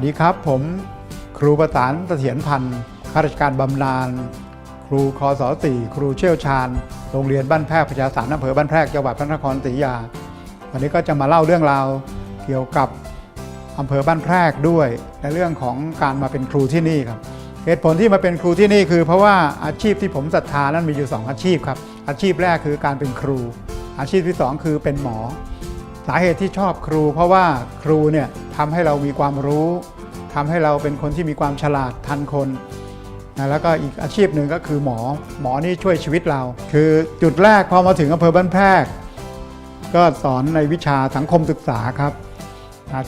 วัสดีครับ ผมครูประสานเสถียรพันธ์ข้าราชการบำนาญครูคอสสี่ครูเชี่ยวชาญ โรงเรียนบ้านแพรกประชาสารอำเภอบ้านแพรกจังหวัดพระนครศรีอยุธยา วันนี้ก็จะมาเล่าเรื่องราวเกี่ยวกับอำเภอบ้านแพรกด้วยในเรื่องของการมาเป็นครูที่นี่ครับเหตุผลที่มาเป็นครูที่นี่คือเพราะว่าอาชีพที่ผมศรัทธานั้นมีอยู่สองอาชีพครับอาชีพแรกคือการเป็นครู อาชีพที่สองคือเป็นหมอาเหตุที่ชอบครู เพราะว่าครูเนี่ยทำให้เรามีความรู้ทำให้เราเป็นคนที่มีความฉลาดทันคนนะแล้วก็อีกอาชีพหนึ่งก็คือหมอ หมอนี่ช่วยชีวิตเรา คือจุดแรกพอมาถึงอำเภอบ้านแพรกก็สอนในวิชาสังคมศึกษาครับ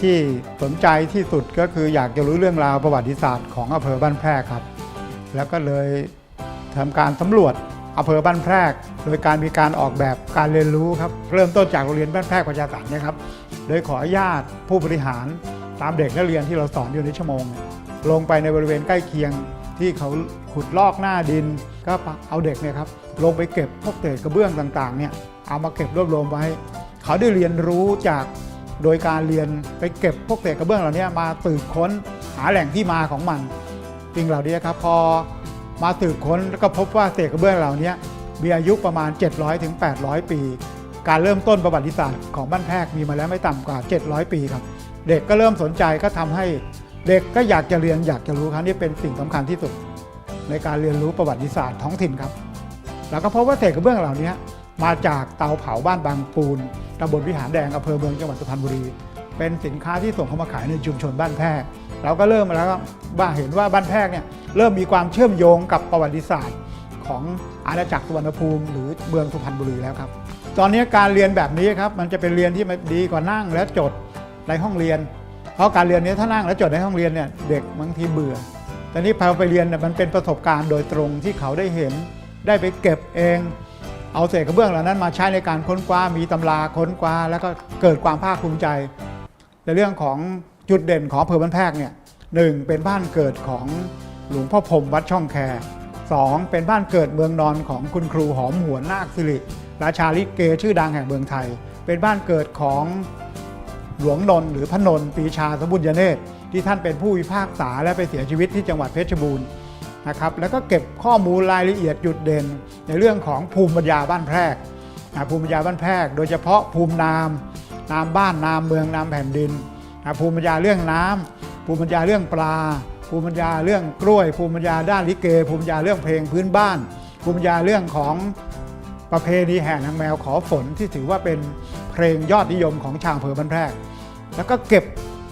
ที่สนใจที่สุดก็คืออยากจะรู้เรื่องราวประวัติศาสตร์ของอำเภอบ้านแพรกครับ แล้วก็เลยทำการสำรวจ อำเภอบ้านแพรก โดยการมีการออกแบบการเรียนรู้ครับเริ่มต้นจากโรงเรียนบ้านแพรกประชาสารเนี่ยครับโดยขออนุญาตผู้บริหารตามเด็กนักเรียนที่เราสอนอยู่ในชั่วโมง ลงไปในบริเวณใกล้เคียงที่เขาขุดลอกหน้าดิน ก็เอาเด็กเนี่ยครับลงไปเก็บพวกเศษกระเบื้องต่างๆเนี่ยเอามาเก็บรวบรวมไว้ เขาได้เรียนรู้จากโดยการเรียนไปเก็บพวกเศษกระเบื้องเหล่านี้มาสืบค้นหาแหล่งที่มาของมันสิ่งเหล่านี้ครับพอ มาสืบค้นแล้วก็พบว่าเศษกระเบื้องเหล่านี้มีอายุประมาณ 700ถึง800 ปี การเริ่มต้นประวัติศาสตร์ของบ้านแพรกมีมาแล้วไม่ต่ำกว่า 700 ปีครับ เด็กก็เริ่มสนใจก็ทำให้เด็กก็อยากจะเรียนอยากจะรู้ครับนี่เป็นสิ่งสำคัญที่สุด ในการเรียนรู้ประวัติศาสตร์ท้องถิ่นครับ แล้วก็พบว่าเศษกระเบื้องเหล่านี้มาจากเตาเผาบ้านบางปูนตำบลวิหารแดงอำเภอเมืองจังหวัดสุพรรณบุรี เป็นสินค้าที่ส่งเข้ามาขายในชุมชนบ้านแพรก เราก็เริ่มมาแล้วว่าเห็นว่าบ้านแพรกเนี่ยเริ่มมีความเชื่อมโยงกับประวัติศาสตร์ของอาณาจักรสุวรรณภูมิหรือเมืองสุพรรณบุรีแล้วครับ ตอนนี้การเรียนแบบนี้ครับมันจะเป็นเรียนที่มันดีกว่านั่งและจดในห้องเรียน เพราะการเรียนนี้ถ้านั่งและจดในห้องเรียนเนี่ยเด็กบางทีเบื่อ แต่นี่พอไปเรียนเนี่ยมันเป็นประสบการณ์โดยตรงที่เขาได้เห็น ได้ไปเก็บเอง เอาเศษกระเบื้องเหล่านั้นมาใช้ในการค้นคว้ามีตำราค้นคว้า แล้วก็เกิดความภาคภูมิใจ ในเรื่องของ จุดเด่นของอำเภอบ้านแพกเนี่ยหนึ่งเป็นบ้านเกิดของหลวงพ่อพรมวัดช่องแคสองเป็นบ้านเกิดเมืองนอนของคุณครูหอมหวนนาคสิริราชาลิเกชื่อดังแห่งเมืองไทย เป็นบ้านเกิดของหลวงนนหรือพระนนปีชาสมบุญยเนตรที่ท่านเป็นผู้พิพากษาและไปเสียชีวิตที่จังหวัดเพชรบูรณ์นะครับแล้วก็เก็บข้อมูลรายละเอียดจุดเด่น ในเรื่องของภูมิปัญญาบ้านแพรกภูมิปัญญาบ้านแพรก โดยเฉพาะภูมินาม นามบ้านนามเมืองนามแผ่นดิน นะภูมิปัญญาเรื่องน้ำภูมิปัญญาเรื่องปลา ภูมิปัญญาเรื่องกล้วย ภูมิปัญญาด้านลิเก ภูมิปัญญาเรื่องเพลงพื้นบ้าน ภูมิปัญญาเรื่องของประเพณีแห่นางแมวขอฝนที่ถือว่าเป็นเพลงยอดนิยมของชาวอำเภอบ้านแพรกแล้วก็เก็บ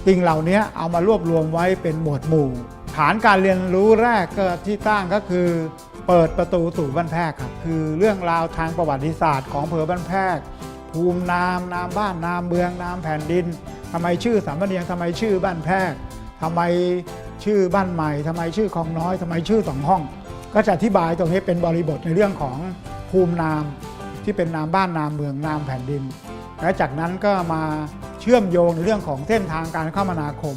สิ่งเหล่านี้เอามารวบรวมไว้เป็นหมวดหมู่ ฐานการเรียนรู้แรกก็ที่ตั้งก็คือ เปิดประตูสู่บ้านแพรกครับคือเรื่องราวทางประวัติศาสตร์ของอำเภอบ้านแพรกภูมินามนามบ้านนามเมืองนามแผ่นดิน ทำไมชื่อสามเณรทำไมชื่อบ้านแพรกทำไมชื่อบ้านใหม่ทำไมชื่อคลองน้อยทำไมชื่อสองห้อง ก็จะอธิบายตรงนี้เป็นบริบทในเรื่องของภูมินามที่เป็นนามบ้านนามเมืองนามแผ่นดิน และจากนั้นก็มาเชื่อมโยงในเรื่องของเส้นทางการคมนาคม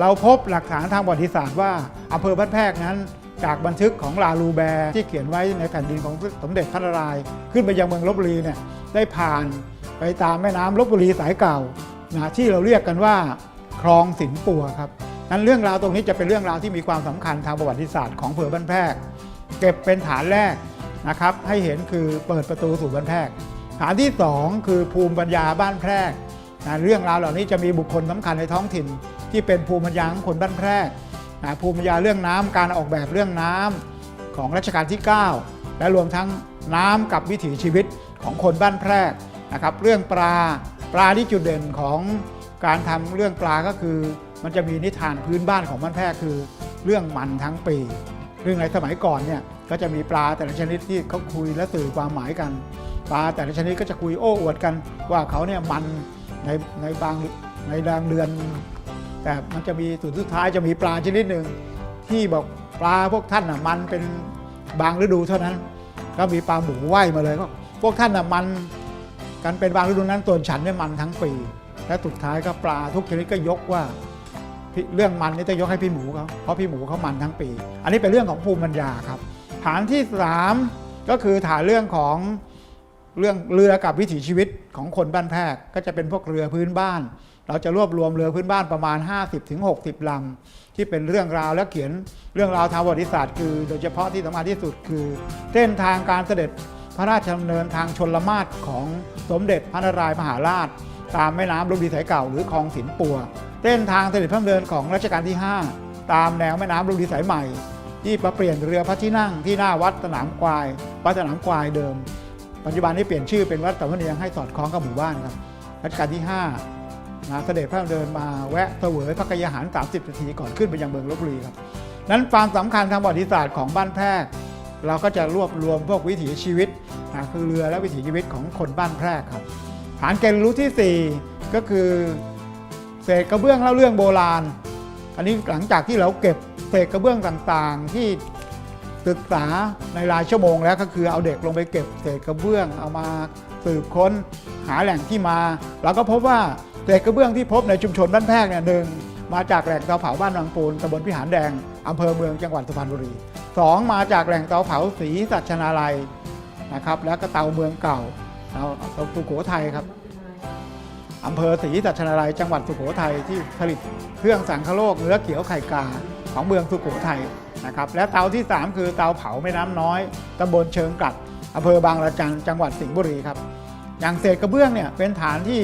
เราพบหลักฐานทางประวัติศาสตร์ว่าอำเภอบ้านแพรกนั้น จากบันทึกของลาลูแบร์ที่เขียนไว้ในแผ่นดินของสมเด็จพระนารายณ์ขึ้นไปยังเมืองลบบุรีเนี่ยได้ผ่านไปตามแม่น้ำลบบุรีสายเก่า นะที่เราเรียกกันว่าคลองสินปัวครับนั้นเรื่องราวตรงนี้จะเป็นเรื่องราวที่มีความสำคัญทางประวัติศาสตร์ของอำเภอบ้านแพรกเก็บเป็นฐานแรกนะครับ ให้เห็นคือเปิดประตูสู่บ้านแพรกฐานที่ 2 คือภูมิปัญญาบ้านแพรกนะเรื่องราวเหล่านี้จะมีบุคคลสำคัญในท้องถิ่น ที่เป็นภูมิปัญญาของคนบ้านแพรกนะภูมิปัญญาเรื่องน้ำการออกแบบเรื่องน้ำของรัชกาลที่ 9 และรวมทั้งน้ำกับวิถีชีวิตของคนบ้านแพรกนะครับ เรื่องปลา ปลาที่จุดเด่นของการทำเรื่องปลาก็คือ มันจะมีนิทานพื้นบ้านของบ้านแพรกคือ เรื่องมันทั้งปี เรื่องในสมัยก่อนเนี่ยก็จะมีปลาแต่ละชนิดที่เขาคุยและสื่อความหมายกัน ปลาแต่ละชนิดก็จะคุยโอ้อวดกัน ว่าเขาเนี่ยมันในในบางในบางเดือน แต่มันจะมีสุดสุดท้ายจะมีปลาชนิดหนึ่งที่บอกปลาพวกท่านน่ะมันเป็นบางฤดูเท่านั้น ก็มีปลาหมูว่ายมาเลยก็พวกท่านน่ะมัน กันเป็นบางฤดูนั้นตัวนฉันเนี่ยมันทั้งปี และสุดท้ายก็ปลาทุกชนิดก็ยกว่าเรื่องมันนี่ต้องยกให้พี่หมูเขาเพราะพี่หมูเขามันทั้งปี อันนี้เป็นเรื่องของภูมิปัญญาครับ ฐานที่ 3 ก็คือฐานเรื่องของเรื่องเรือกับวิถีชีวิตของคนบ้านแพรกก็จะเป็นพวกเรือพื้นบ้าน เราจะรวบรวมเรือพื้นบ้านประมาณ 50-60 ลำที่เป็นเรื่องราวและเขียนเรื่องราวทางประวัติศาสตร์ คือ โดยเฉพาะที่สำคัญที่สุดคือ เส้นทางการเสด็จ พระราชดำเนินทางชนละมาศของสมเด็จพระนารายมหาราช ตามแม่น้ำลำดีสายเก่าหรือคลองสินปัวเส้นทางเสด็จพระดำเนินของรัชกาลที่ 5 ตามแนวแม่น้ำลำดีสายใหม่ ที่ประเปลี่ยนเรือพระที่นั่งที่หน้าวัดสนามควายวัดสนามควายเดิม ปัจจุบันนี้เปลี่ยนชื่อเป็นวัดสามเนียงให้สอดคล้องกับหมู่บ้านครับรัชกาลที่5นะเสด็จพระดำเนินมาแวะเสวยพระกยาหาร 30 นาทีก่อนขึ้นไปยังเมืองลบบุรีครับนั้นความสำคัญทางประวัติศาสตร์ของบ้านแพรก เราก็จะรวบรวมพวกวิถีชีวิตคือเรือและวิถีชีวิตของคนบ้านแพรกครับฐานเกณฑ์รู้ที่ 4 ก็คือ เศษกระเบื้องเล่าเรื่องโบราณ อันนี้หลังจากที่เราเก็บเศษกระเบื้องต่างๆ ที่ศึกษาในรายชั่วโมงแล้วก็คือเอาเด็กลงไปเก็บเศษกระเบื้องเอามาสืบค้นหาแหล่งที่มาเราก็พบว่าเศษกระเบื้องที่พบในชุมชนบ้านแพรกเนี่ยหนึ่งมาจากแหล่งเตาเผาบ้านวังปูนตำบลพิหารแดงอำเภอเมืองจังหวัดสุพรรณบุรี สองมาจากแหล่งเตาเผาศรีสัชนาลัยนะครับ แล้วก็เตาเมืองเก่าเตาเตาสุโขทัยครับอำเภอศรีสัชนาลัยจังหวัดสุโขทัยที่ผลิตเครื่องสังคโลกเนื้อเขียวไข่กาของเมืองสุโขทัยนะครับ และเตาที่ 3 คือเตาเผาแม่น้ำน้อยตำบลเชิงกลัดอำเภอบางระจันจังหวัดสิงห์บุรีครับ อย่างเศษกระเบื้องเนี่ยเป็นฐานที่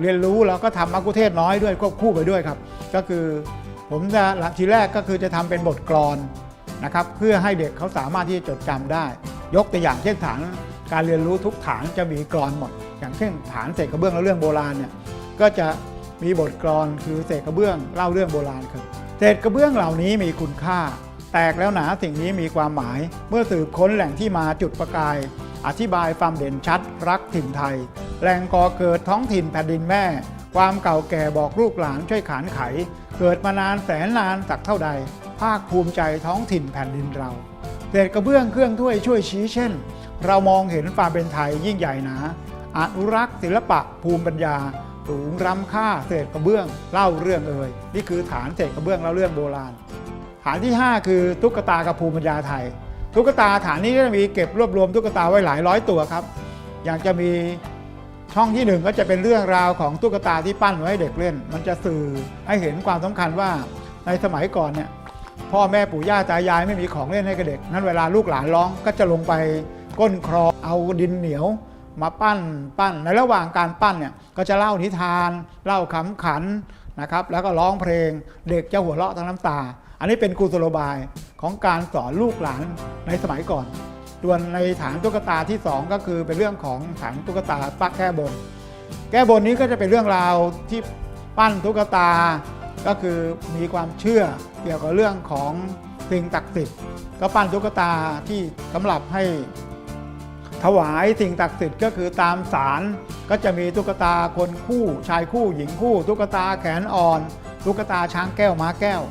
เรียนรู้แล้วก็ทำมักคุเทศน้อยด้วยควบคู่ไปด้วยครับ ก็คือผมจะทีแรกก็คือจะทำเป็นบทกลอน นะครับเพื่อให้เด็กเขาสามารถที่จะจดจำได้ ยกตัวอย่างเช่นฐานการเรียนรู้ทุกฐานจะมีกลอนหมด อย่างเช่นฐานเศษกระเบื้องและเรื่องโบราณเนี่ยก็จะมีบทกลอนคือเศษกระเบื้องเล่าเรื่องโบราณครับเศษกระเบื้องเหล่านี้มีคุณค่า แตกแล้วหนาสิ่งนี้มีความหมาย เมื่อสืบค้นแหล่งที่มาจุดประกาย อธิบายความเด่นชัด รักถิ่นไทย แหล่งก่อเกิดท้องถิ่นแผ่นดินแม่ ความเก่าแก่บอกลูกหลานช่วยขานไข เกิดมานานแสนนานสักเท่าใด ภาคภูมิใจท้องถิ่นแผ่นดินเราเศษกระเบื้องเครื่องถ้วยช่วยชี้เช่น เรามองเห็นความเป็นไทยยิ่งใหญ่หนาอนุรักษ์ศิลปะภูมิปัญญาสูงล้ำค่าเศษกระเบื้องเล่าเรื่องเอ่ยนี่คือฐานเศษกระเบื้องเล่าเรื่องโบราณ ฐานที่ 5 คือตุ๊กตากับภูมิปัญญาไทย ตุ๊กตาฐานนี้ก็จะมีเก็บรวบรวมตุ๊กตาไว้หลายร้อยตัวครับ อย่างจะมีช่องที่หนึ่งก็จะเป็นเรื่องราวของตุ๊กตาที่ปั้นไว้ให้เด็กเล่น มันจะสื่อให้เห็นความสำคัญว่าในสมัยก่อนเนี่ย พ่อแม่ปู่ย่าตายายไม่มีของเล่นให้กับเด็ก นั้นเวลาลูกหลานร้องก็จะลงไปก้นคลองเอาดินเหนียวมาปั้นปั้นในระหว่างการปั้นเนี่ยก็จะเล่านิทานเล่าขำขันนะครับแล้วก็ร้องเพลงเด็กจะหัวเราะทั้งน้ำตา อันนี้เป็นกุศโลบายของการสอนลูกหลานในสมัยก่อนส่วนในฐานตุ๊กตาที่ 2 ก็คือเป็นเรื่องของฐานตุ๊กตาปักแก้บน แก้บนนี้ก็จะเป็นเรื่องราวที่ปั้นตุ๊กตาก็คือมีความเชื่อ เกี่ยวกับเรื่องของสิ่งศักสิทธิ์ก็ปั้นตุ๊กตาที่สำหรับให้ถวายสิ่งศักสิทธิ์ก็คือตามศาลก็จะมีตุ๊กตาคนคู่ชายคู่หญิงคู่ตุ๊กตาแขนอ่อนตุ๊กตาช้างแก้วม้าแก้ว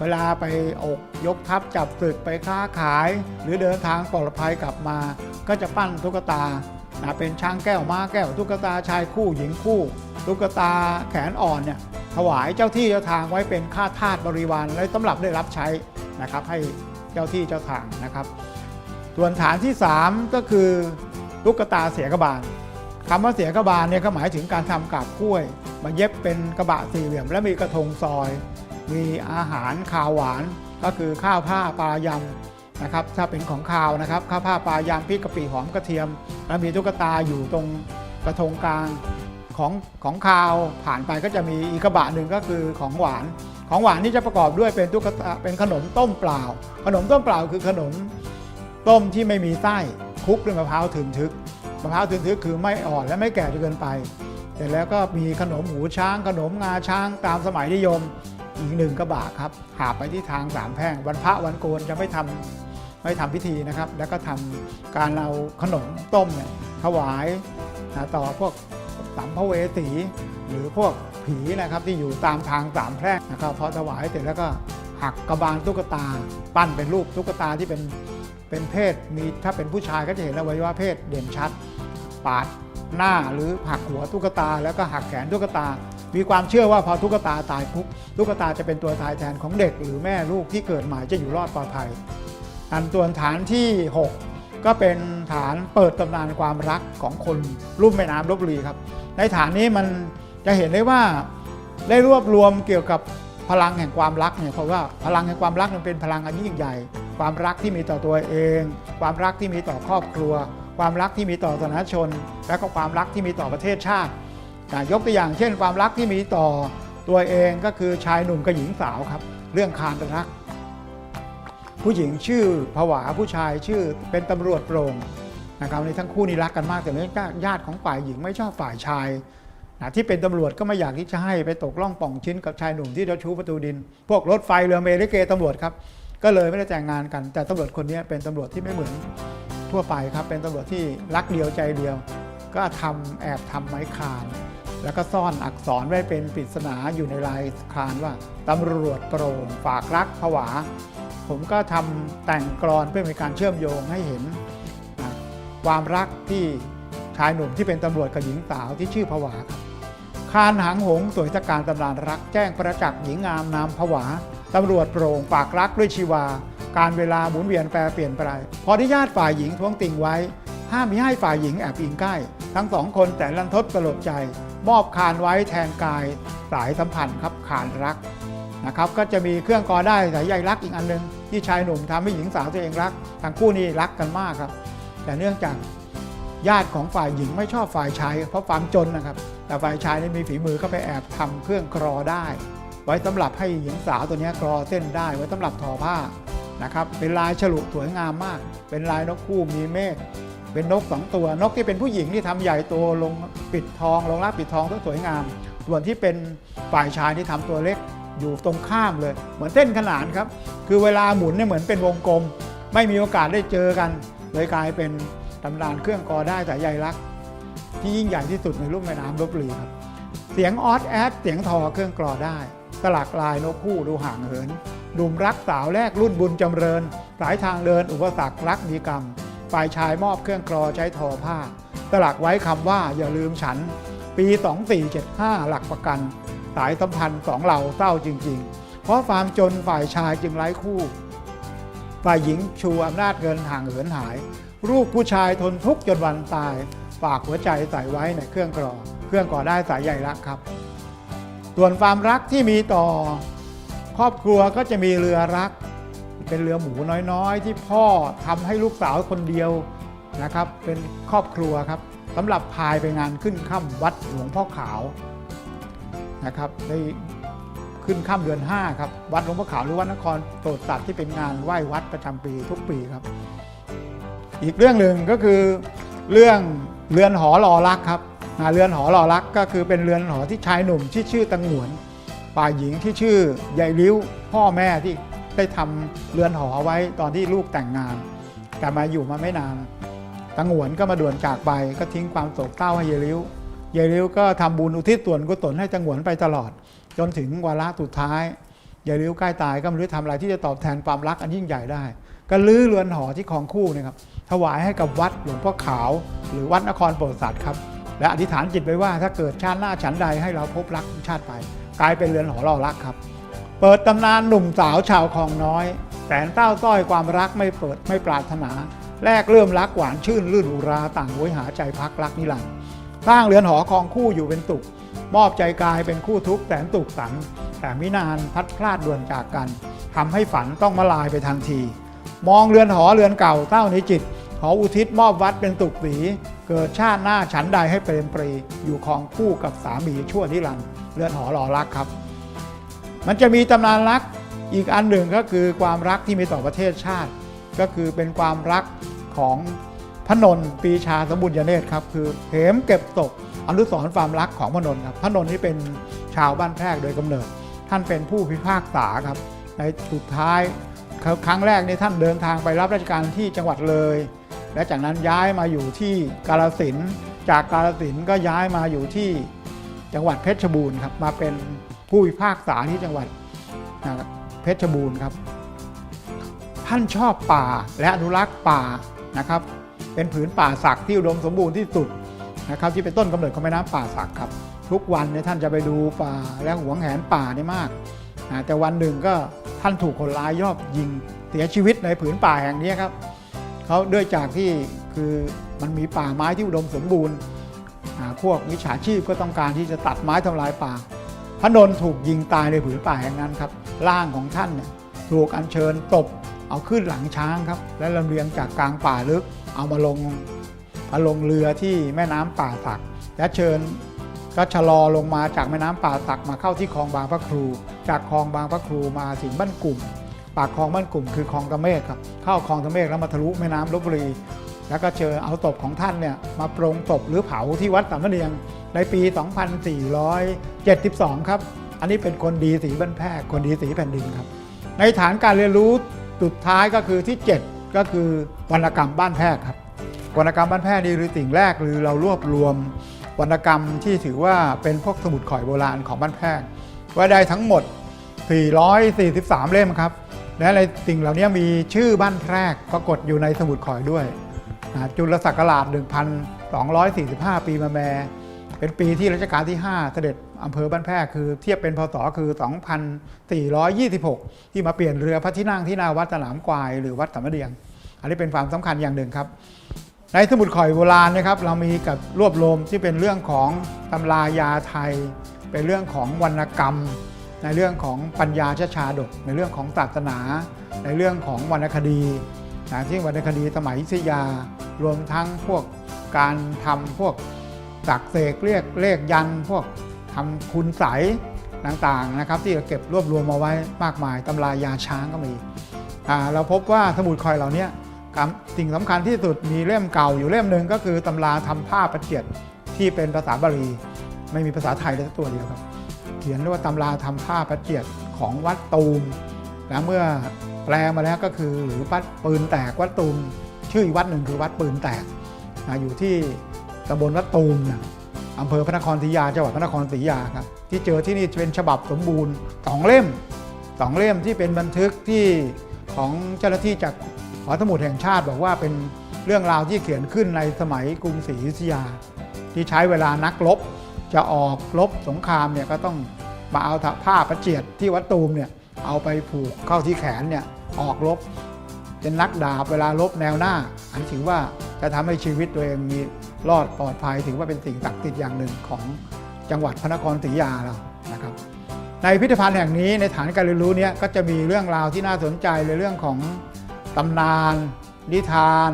เวลาไปอกยกทัพจับศึกไปค้าขาย หรือเดินทางปลอดภัยกลับมา ก็จะปั้นตุ๊กตาเป็นช้างแก้วม้าแก้ว ตุ๊กตาชายคู่หญิงคู่ ตุ๊กตาแขนอ่อนเนี่ย ถวายเจ้าที่เจ้าทางไว้เป็นค่าทาสบริวารและสำหรับได้รับใช้นะครับ ให้เจ้าที่เจ้าทางนะครับ ส่วนฐานที่ 3 ก็คือตุ๊กตาเสียกบาลคำว่าเสียกบาลเนี่ยก็หมายถึงการทำกาบกล้วย มาเย็บเป็นกระบะสี่เหลี่ยม และมีกระทงซอย มีอาหารคาวหวานก็คือข้าวผ้าปลายำนะครับถ้าเป็นของคาวนะครับข้าวผ้าปลายำพริกกะปิหอมกระเทียม แล้วมีตุ๊กตาอยู่ตรงกระทงกลาง ของของคาวผ่านไปก็จะมีอีกกระบะหนึ่งก็คือของหวาน ของหวานนี่จะประกอบด้วยเป็นตุ๊กตาเป็นขนมต้มเปล่า ขนมต้มเปล่าคือขนมต้มที่ไม่มีไส้คลุกด้วยมะพร้าวถึงทึกมะพร้าวถึงทึกคือไม่อ่อนและไม่แก่จนเกินไปเสร็จแล้วก็มีขนมหูช้าง ขนมงาช้างตามสมัยนิยมอีกหนึ่งกระบะครับหาไปที่ทางสามแพร่งวันพระวันโกนจะไม่ทำไม่ทำพิธีนะครับ แล้วก็ทำการเอาขนมต้มเนี่ยถวายต่อพวก สัมภเวสีหรือพวกผีนะครับที่อยู่ตามทางสามแพร่งนะครับพอถวายเสร็จแล้วก็หักกระบาลตุ๊กตา ปั้นเป็นรูปตุ๊กตาที่เป็นเป็นเพศมีถ้าเป็นผู้ชายก็จะเห็นอวัยวะเพศเด่นชัด ปาดหน้าหรือหักหัวตุ๊กตา แล้วก็หักแขนตุ๊กตา มีความเชื่อว่าพอตุ๊กตาตายปุ๊บตุ๊กตาจะเป็นตัวตายแทนของเด็ก หรือแม่ลูกที่เกิดใหม่จะอยู่รอดปลอดภัย อันตัวฐานที่ 6 ก็เป็นฐานเปิดตำนานความรักของคนรุ่มแม่น้ำลบบุรีครับ ในฐานนี้มันจะเห็นได้ว่าได้รวบรวมเกี่ยวกับพลังแห่งความรักเนี่ยเพราะว่าพลังแห่งความรักมันเป็นพลังอันยิ่งใหญ่ ความรักที่มีต่อตัวเอง ความรักที่มีต่อครอบครัว ความรักที่มีต่อสาธารณชน และก็ความรักที่มีต่อประเทศชาติอะยกตัวอย่างเช่น ความรักที่มีต่อตัวเองก็คือชายหนุ่มกับหญิงสาวครับ เรื่องคานรัก ผู้หญิงชื่อผวาผู้ชายชื่อเป็นตำรวจโปร่งนะครับในทั้งคู่นี่รักกันมากแต่เนื่องจากญาติของฝ่ายหญิงไม่ชอบฝ่ายชายนะที่เป็นตำรวจก็ไม่อยากที่จะให้ไปตกล่องป่องชิ้นกับชายหนุ่มที่เจ้าชู้ประตูดิน พวกรถไฟเรือเมลิเกตำรวจครับ ก็เลยไม่ได้แต่งงานกัน แต่ตำรวจคนนี้เป็นตำรวจที่ไม่เหมือนทั่วไปครับ เป็นตำรวจที่รักเดียวใจเดียว ก็ทำแอบทำไม้คาน แล้วก็ซ่อนอักษรไว้เป็นปริศนาอยู่ในลายคานว่าตำรวจโปร่งฝากรักผวา ผมก็ทำแต่งกรอนเพื่อเป็นการเชื่อมโยงให้เห็นความรักที่ชายหนุ่มที่เป็นตำรวจกับหญิงสาวที่ชื่อผวาครับคานหางหงส์สวยตะการตำนานรักแจ้งประจักษ์หญิงงามนามผวาตำรวจโปร่งฝากรักด้วยชีวา การเวลาหมุนเวียนแปรเปลี่ยนไปขออนุญาติฝ่ายหญิงท้วงติงไว้ ห้ามมิให้ฝ่ายหญิงแอบอิงใกล้ ทั้งสองคนแต่ลันทดสลดใจ มอบคานไว้แทนกายสายสัมพันธ์ครับคานรัก นะครับก็จะมีเครื่องกอได้สายใยรักอีกอันหนึง ที่ชายหนุ่มทำให้หญิงสาวตัวเองรักทั้งคู่นี้รักกันมากครับ แต่เนื่องจากญาติของฝ่ายหญิงไม่ชอบฝ่ายชาย เพราะความจนนะครับ แต่ฝ่ายชายนี่มีฝีมือก็ไปแอบทำเครื่องกรอได้ ไว้สำหรับให้หญิงสาวตัวนี้กรอเส้นได้ ไว้สำหรับทอผ้านะครับเป็นลายฉลุสวยงามมาก เป็นลายนกคู่มีเมฆเป็นนกสองตัวนกที่เป็นผู้หญิงที่ทำใหญ่โตลงปิดทองลงลากปิดทองก็สวยงาม ส่วนที่เป็นฝ่ายชายที่ทำตัวเล็ก อยู่ตรงข้ามเลย เหมือนเส้นขนานครับ คือเวลาหมุนเนี่ยเหมือนเป็นวงกลม ไม่มีโอกาสได้เจอกัน เลยกลายเป็นตำนานเครื่องกอได้แต่ใยรัก ที่ยิ่งใหญ่ที่สุดในลุ่มแม่น้ำลบบุรีครับ เสียงออดแอดเสียงทอเครื่องกรอได้ สลักลายนกคู่ดูห่างเหินหนุ่มรักสาวแรกรุ่นบุญจำเริญสายทางเดินอุปสรรครักมีกรรมฝ่ายชายมอบเครื่องกรอใช้ทอผ้า สลักไว้คำว่าอย่าลืมฉัน ปี 2475 หลักประกัน สายสัมพันธ์สองเราเศร้าจริง ๆ เพราะความจนฝ่ายชายจึงไร้คู่ ฝ่ายหญิงชูอำนาจเงินห่างเหินหาย รูปผู้ชายทนทุกข์จนวันตาย ฝากหัวใจใส่ไว้ในเครื่องกรอ เครื่องก่อได้สายใยรักครับ ส่วนความรักที่มีต่อ ครอบครัวก็จะมีเรือรัก เป็นเรือหมูน้อยๆ ที่พ่อทำให้ลูกสาวคนเดียวนะครับ เป็นครอบครัวครับสำหรับพายไปงานขึ้นค่ำวัดหลวงพ่อขาว นะครับได้ขึ้นค่ำเดือน5ครับวัดหลวงพ่อขาวหรือวัดนครโปรดสัตว์ที่เป็นงานไหว้วัดประจำปีทุกปีครับ อีกเรื่องหนึ่งก็คือเรื่องเรือนหอหล่อรักครับเรือนหอหล่อรักก็คือเป็นเรือนหอที่ชายหนุ่มที่ชื่อตังหวนฝ่ายหญิงที่ชื่อยายลิ้วพ่อแม่ที่ได้ทำเรือนหอไว้ตอนที่ลูกแต่งงาน แต่มาอยู่มาไม่นานตังหวนก็มาด่วนจากไปก็ทิ้งความโศกเศร้าให้ยายลิ้ว ยายลิ้วก็ทำบุญอุทิศส่วนกุศลให้ตังหวนไปตลอด จนถึงวาระสุดท้ายยายลิ้วใกล้ตายก็ไม่รู้ทำอะไรที่จะตอบแทนความรักอันยิ่งใหญ่ได้ ก็ลื้อเรือนหอที่คลองคู่นะครับถวายให้กับวัดหลวงพ่อขาว หรือวัดนครโปรดสัตว์ครับ และอธิษฐานจิตไว้ว่าถ้าเกิดชาติหน้าฉันใดให้เราพบรักชาติไป กลายเป็นเรือนหอรอรักครับ เปิดตำนานหนุ่มสาวชาวคลองน้อยแสนเต้าต้อยความรักไม่เปิดไม่ปรารถนา แรกเริ่มรักหวานชื่นลื่นอุราต่างโหยหาใจพักรักนิรันดร์ สร้างเรือนหอคลองคู่อยู่เป็นตุก มอบใจกายเป็นคู่ทุกแสนตุกสัน แต่มินานพัดพลาดด่วนจากกันทำให้ฝันต้องมาลายไปทันที มองเรือนหอเรือนเก่าเต้าในจิตขออุทิศมอบวัดเป็นตุกสีเกิดชาติหน้าฉันใดให้เปรมปรี อยู่คองคู่กับสามีชั่วนิรันดร์เรือนหอหล่อรักครับ มันจะมีตำนานรักอีกอันหนึ่งก็คือความรักที่มีต่อประเทศชาติ ก็คือเป็นความรักของ พนน์ปีชาสมบุญยเนตรครับคือเหมเก็บตกอนุสรณ์ความรักของพนน์ครับพนนท์นี่เป็นชาวบ้านแพรกโดยกำเนิด ท่านเป็นผู้พิพากษาครับ ในสุดท้ายครั้งแรกนี่ท่านเดินทางไปรับราชการที่จังหวัดเลย และจากนั้นย้ายมาอยู่ที่กาลสินจากกาลสินก็ย้ายมาอยู่ที่จังหวัดเพชรบูรณ์ครับมาเป็นผู้พิพากษาที่จังหวัดเพชรบูรณ์ครับ ท่านชอบป่าและอนุรักษ์ป่านะครับ เป็นผืนป่าศักดิ์ที่อุดมสมบูรณ์ที่สุดนะครับที่เป็นต้นกำเนิดของแม่น้ำป่าศักดิ์ครับ ทุกวันเนี่ยท่านจะไปดูป่าและหวงแหนป่านี่มากอ่าแต่วันหนึ่งก็ท่านถูกคนร้ายยอบยิงเสียชีวิตในผืนป่าแห่งนี้ครับเขาด้วยจากที่คือมันมีป่าไม้ที่อุดมสมบูรณ์พวกมิจฉาชีพก็ต้องการที่จะตัดไม้ทำลายป่า พระนนท์ถูกยิงตายในผืนป่าแห่งนั้นครับร่างของท่านเนี่ยถูกอัญเชิญตบ เอาขึ้นหลังช้างครับ และลำเลียงจากกลางป่าลึก เอามาลงมาลงเรือที่แม่น้ำป่าสัก และเชิญก็ชะลอลงมาจากแม่น้ำป่าสักมาเข้าที่คลองบางพระครู จากคลองบางพระครูมาถึงบ้านกลุ่ม ปากคลองบ้านกลุ่มคือคลองตะเมฆครับ เข้าคลองตะเมฆแล้วมาทะลุแม่น้ำลบบุรี แล้วก็เชิญเอาศพของท่านเนี่ยมาปรงศพหรือเผาที่วัดสามเนียงในปี 2472 ครับ อันนี้เป็นคนดีสีบ้านแพรกคนดีสีแผ่นดินครับ ในฐานการเรียนรู้ สุดท้ายก็คือที่ 7 ก็คือวรรณกรรมบ้านแพรกครับวรรณกรรมบ้านแพรกนี่คือสิ่งแรกหรือเรารวบรวมวรรณกรรมที่ถือว่าเป็นพวกสมุดข่อยโบราณของบ้านแพรกไว้ได้ทั้งหมด 443 เล่มครับ และในสิ่งเหล่านี้มีชื่อบ้านแพรกปรากฏอยู่ในสมุดข่อยด้วย จุลศักราช 1245 ปีมาแม เป็นปีที่รัชกาลที่ 5 เสด็จ อำเภอบ้านแพรกคือเทียบเป็นพศคือ 2426 ที่มาเปลี่ยนเรือพระที่นั่งที่นาวัดสนามกวายหรือวัดสามเดียง อันนี้เป็นความสำคัญอย่างหนึ่งครับ ในสมุดข่อยโบราณนะครับเรามีกับรวบรวมที่เป็นเรื่องของตำรายาไทย เป็นเรื่องของวรรณกรรม ในเรื่องของปัญญาชชาดก ในเรื่องของศาสนา ในเรื่องของวรรณคดีนะที่วรรณคดีสมัยอยุธยา รวมทั้งพวกการทำพวกสักเสกเรียกเลขยันพวก ทำคุณใสต่างๆนะครับที่เราเก็บรวบรวมมาไว้มากมายตำรายาช้างก็มีเราพบว่าสมุดคอยเหล่านี้สิ่งสำคัญที่สุดมีเล่มเก่าอยู่เล่มหนึ่งก็คือตำราทำผ้าประเจียดที่เป็นภาษาบาลี ไม่มีภาษาไทยเลยสักตัวเดียวครับ เขียนว่าตำราทำผ้าประเจียดของวัดตูมและเมื่อแปลมาแล้วก็คือหรือวัดปืนแตกวัดตูมชื่ออีกวัดหนึ่งคือวัดปืนแตกนะอยู่ที่ตำบลวัดตูมนะ อำเภอพระนครศรีอยุธยาจังหวัดพระนครศรีอยุธยาครับที่เจอที่นี่เป็นฉบับสมบูรณ์สองเล่มสองเล่มที่เป็นบันทึกที่ของเจ้าหน้าที่จากหอสมุดแห่งชาติบอกว่าเป็นเรื่องราวที่เขียนขึ้นในสมัยกรุงศรีอยุธยา ที่ใช้เวลานักรบจะออกรบสงครามเนี่ยก็ต้องมาเอาผ้าประเจียดที่วัดตูมเนี่ยเอาไปผูกเข้าที่แขนเนี่ยออกรบเป็นนักดาบเวลารบแนวหน้า อันถือว่าจะทำให้ชีวิตตัวเองมี รอดปลอดภัยถือว่าเป็นสิ่งศักดิ์สิทธิ์อย่างหนึ่งของจังหวัดพระนครศรีอยุธยาเรานะครับ ในพิพิธภัณฑ์แห่งนี้ในฐานการเรียนรู้เนี้ก็จะมีเรื่องราวที่น่าสนใจในเรื่องของตำนานนิทาน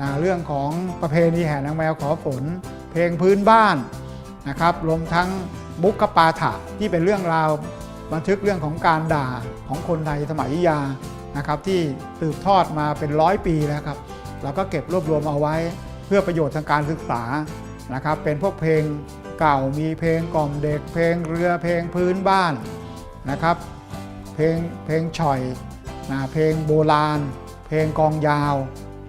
นะเรื่องของประเพณีแห่นางแมวขอฝน เพลงพื้นบ้านนะครับรวมทั้งบุกกปาถะที่เป็นเรื่องราวบันทึกเรื่องของการด่าของคนไทยสมัยอยุยานะครับที่สืบทอดมาเป็นร้อยปีแล้วครับ เราก็เก็บรวบรวมเอาไว้ เพื่อประโยชน์ทางการศึกษานะครับเป็นพวกเพลงเก่ามีเพลงกล่อมเด็ก เพลงเรือเพลงพื้นบ้านนะครับ เพลงเพลงฉ่อยนะเพลงโบราณ เพลงกองยาว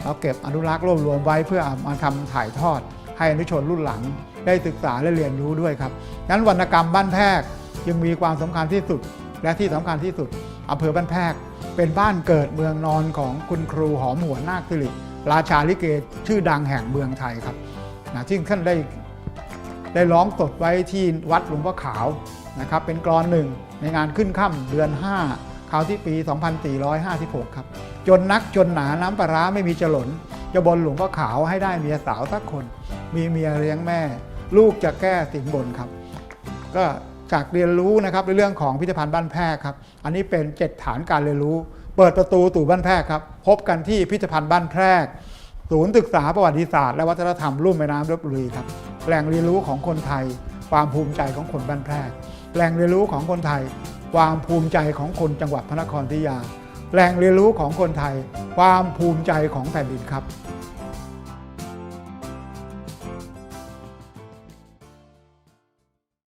เราเก็บอนุรักษ์รวบรวมไว้เพื่อมาทำถ่ายทอด ให้อนุชนรุ่นหลังได้ศึกษาและเรียนรู้ด้วยครับนั้นวรรณกรรมบ้านแพรกยังมีความสำคัญที่สุด และที่สำคัญที่สุดอำเภอบ้านแพรกเป็นบ้านเกิดเมืองนอนของคุณครูหอมหัวนาคสิริ ราชาลิเกชื่อดังแห่งเมืองไทยครับนะที่ท่านได้ได้ร้องสดไว้ที่วัดหลวงพ่อขาวนะครับ เป็นกรอนหนึ่งในงานขึ้นค่ำเดือน 5 คราวที่ปี 2456 ครับ จนนักจนหนาน้ำปลาร้าไม่มีจะหล่นจะบนหลวงพ่อขาวให้ได้เมียสาวสักคน มีเมียเลี้ยงแม่ ลูกจะแก้สินบนครับ ก็จากเรียนรู้นะครับในเรื่องของพิพิธภัณฑ์บ้านแพรครับ อันนี้เป็นเจ็ดฐานการเรียนรู้ เปิดประตูตู่บ้านแพรกครับ พบกันที่พิพิธภัณฑ์บ้านแพรก ศูนย์ศึกษาประวัติศาสตร์และวัฒนธรรมรุ่มแม่น้ำลบบุรีครับ แหล่งเรียนรู้ของคนไทย ความภูมิใจของคนบ้านแพรก แหล่งเรียนรู้ของคนไทย ความภูมิใจของคนจังหวัดพระนครศรีอยุธยา แหล่งเรียนรู้ของคนไทย ความภูมิใจของแผ่นดินครับ